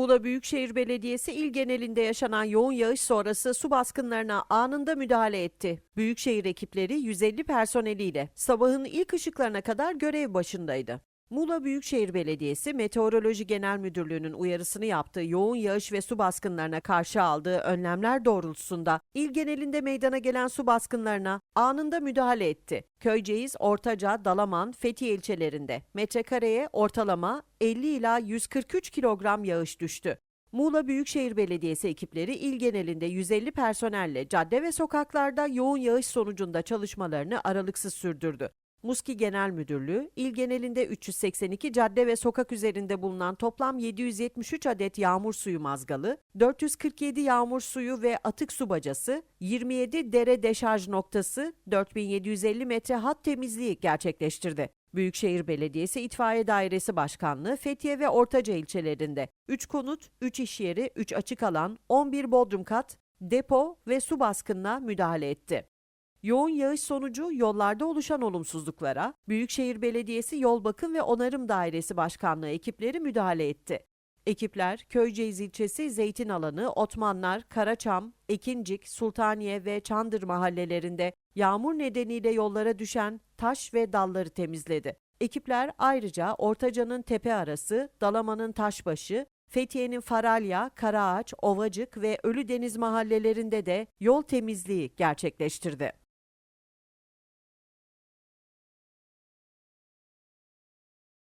Muğla Büyükşehir Belediyesi il genelinde yaşanan yoğun yağış sonrası su baskınlarına anında müdahale etti. Büyükşehir ekipleri 150 personeliyle sabahın ilk ışıklarına kadar görev başındaydı. Muğla Büyükşehir Belediyesi Meteoroloji Genel Müdürlüğü'nün uyarısını yaptığı yoğun yağış ve su baskınlarına karşı aldığı önlemler doğrultusunda il genelinde meydana gelen su baskınlarına anında müdahale etti. Köyceğiz, Ortaca, Dalaman, Fethiye ilçelerinde metrekareye ortalama 50 ila 143 kilogram yağış düştü. Muğla Büyükşehir Belediyesi ekipleri il genelinde 150 personelle cadde ve sokaklarda yoğun yağış sonucunda çalışmalarını aralıksız sürdürdü. Muski Genel Müdürlüğü, il genelinde 382 cadde ve sokak üzerinde bulunan toplam 773 adet yağmur suyu mazgalı, 447 yağmur suyu ve atık su bacası, 27 dere deşarj noktası, 4750 metre hat temizliği gerçekleştirdi. Büyükşehir Belediyesi İtfaiye Dairesi Başkanlığı Fethiye ve Ortaca ilçelerinde 3 konut, 3 iş yeri, 3 açık alan, 11 bodrum kat, depo ve su baskınına müdahale etti. Yoğun yağış sonucu yollarda oluşan olumsuzluklara Büyükşehir Belediyesi Yol Bakım ve Onarım Dairesi Başkanlığı ekipleri müdahale etti. Ekipler Köyceğiz ilçesi Zeytin Alanı, Otmanlar, Karaçam, Ekincik, Sultaniye ve Çandır mahallelerinde yağmur nedeniyle yollara düşen taş ve dalları temizledi. Ekipler ayrıca Ortaca'nın tepe arası, Dalaman'ın Taşbaşı, Fethiye'nin Faralya, Karaağaç, Ovacık ve Ölüdeniz mahallelerinde de yol temizliği gerçekleştirdi.